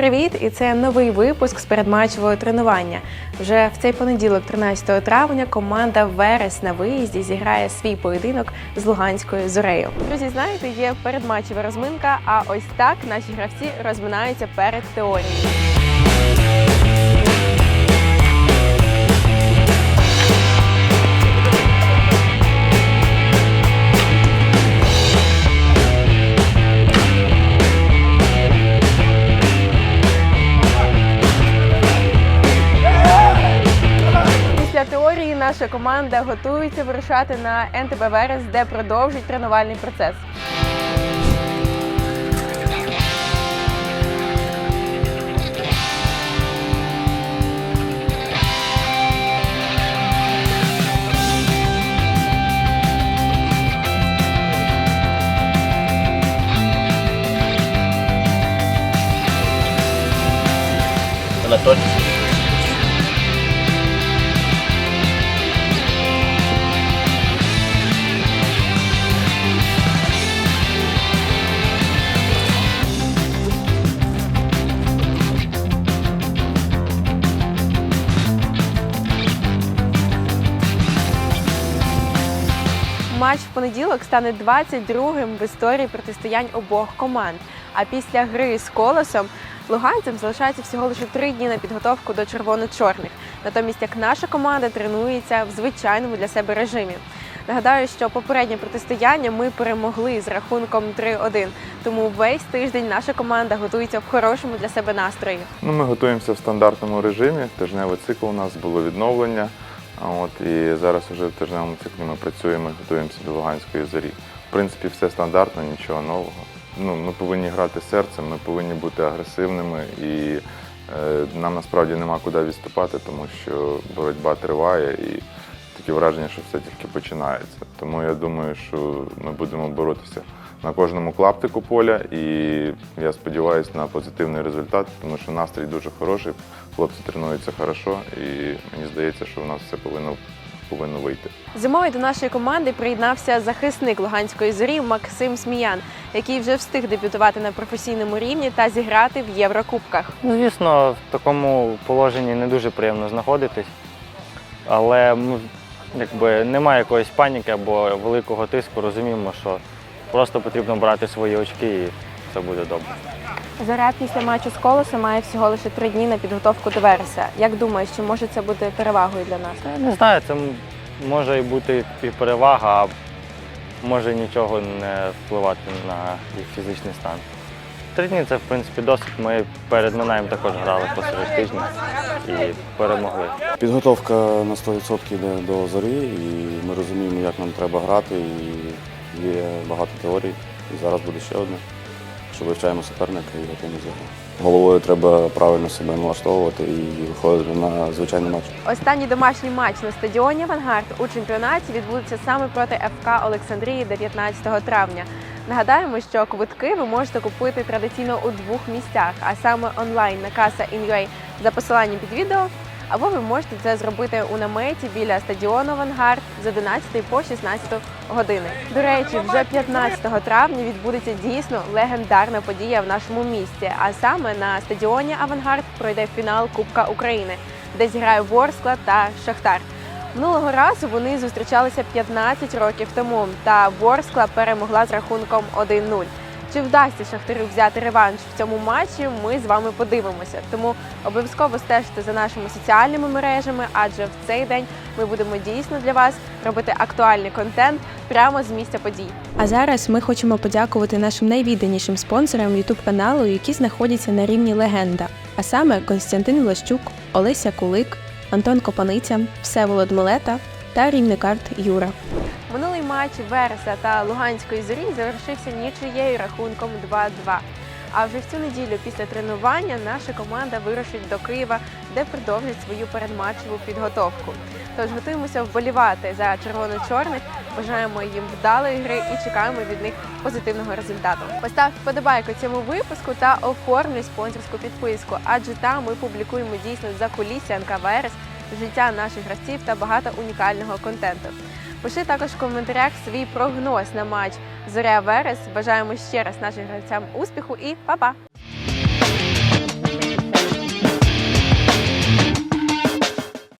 привіт! І це новий випуск з передматчевого тренування. Вже в цей понеділок, 13 травня, команда Верес на виїзді зіграє свій поєдинок з Луганською зорею. Друзі, знаєте, є передматчева розминка. А ось так наші гравці розминаються перед теорією. Наша команда готується вирушати на НТБ Верес, де продовжить тренувальний процес. Анатолій. Матч в понеділок стане 22-м в історії протистоянь обох команд. А після гри з колосом луганцям залишається всього лише три дні на підготовку до червоно-чорних. Натомість як наша команда тренується в звичайному для себе режимі. Нагадаю, що попереднє протистояння ми перемогли з рахунком 3-1. Тому весь тиждень наша команда готується в хорошому для себе настрої. Ну, ми готуємося в стандартному режимі. Тижневий цикл у нас було відновлення. От, і зараз вже в тижневому циклі ми працюємо готуємося до Луганської зорі. В принципі, все стандартно, нічого нового. Ну, ми повинні грати серцем, ми повинні бути агресивними і е, нам насправді нема куди відступати, тому що боротьба триває і таке враження, що все тільки починається. Тому я думаю, що ми будемо боротися на кожному клаптику поля, і я сподіваюся на позитивний результат, тому що настрій дуже хороший, хлопці тренуються хорошо, і мені здається, що у нас все повинно, повинно вийти. Зимою до нашої команди приєднався захисник Луганської зорі Максим Сміян, який вже встиг дебютувати на професійному рівні та зіграти в Єврокубках. Ну, звісно, в такому положенні не дуже приємно знаходитись, але ну, якби немає якоїсь паніки або великого тиску. Розуміємо, що просто потрібно брати свої очки і все буде добре. Зоря після матчу з колосом має всього лише три дні на підготовку до вереса. Як думаєш, чи може це бути перевагою для нас? Я не знаю, це може і бути і перевага, а може нічого не впливати на їх фізичний стан. Три дні це в принципі досить. Ми перед Минаєм також грали посеред тижня і перемогли. Підготовка на 100% йде до зорі, і ми розуміємо, як нам треба грати. І є багато теорій. І зараз буде ще одне, що вивчаємо суперника і готуємо зіграти. Головою треба правильно себе налаштовувати і виходити на звичайний матч. Останній домашній матч на стадіоні Авангард у чемпіонаті відбудеться саме проти ФК Олександрії 19 травня. Нагадаємо, що квитки ви можете купити традиційно у двох місцях, а саме онлайн на каса InUA за посиланням під відео. Або ви можете це зробити у наметі біля стадіону Авангард з 11 по 16 години. До речі, вже 15 травня відбудеться дійсно легендарна подія в нашому місті. А саме на стадіоні Авангард пройде фінал Кубка України, де зіграє Ворскла та Шахтар. Минулого разу вони зустрічалися 15 років тому, та Ворскла перемогла з рахунком 1-0. Чи вдасться Шахтарю взяти реванш в цьому матчі? Ми з вами подивимося. Тому обов'язково стежте за нашими соціальними мережами, адже в цей день ми будемо дійсно для вас робити актуальний контент прямо з місця подій. А зараз ми хочемо подякувати нашим найвідданішим спонсорам youtube каналу, які знаходяться на рівні легенда. А саме Константин Влащук, Олеся Кулик, Антон Копаниця, Всеволод Милета та рівникарт Юра. Минулий матч Вереса та Луганської зорі завершився нічиєю рахунком 2-2. А вже в цю неділю після тренування наша команда вирушить до Києва, де продовжить свою передматчеву підготовку. Тож готуємося вболівати за червоно-чорних, бажаємо їм вдалої гри і чекаємо від них позитивного результату. Постав вподобайку цьому випуску та оформлюй спонсорську підписку, адже там ми публікуємо дійсно за кулісся НК Верес, життя наших гравців та багато унікального контенту. Пиши також в коментарях свій прогноз на матч Зоря Верес. Бажаємо ще раз нашим гравцям успіху і па-па!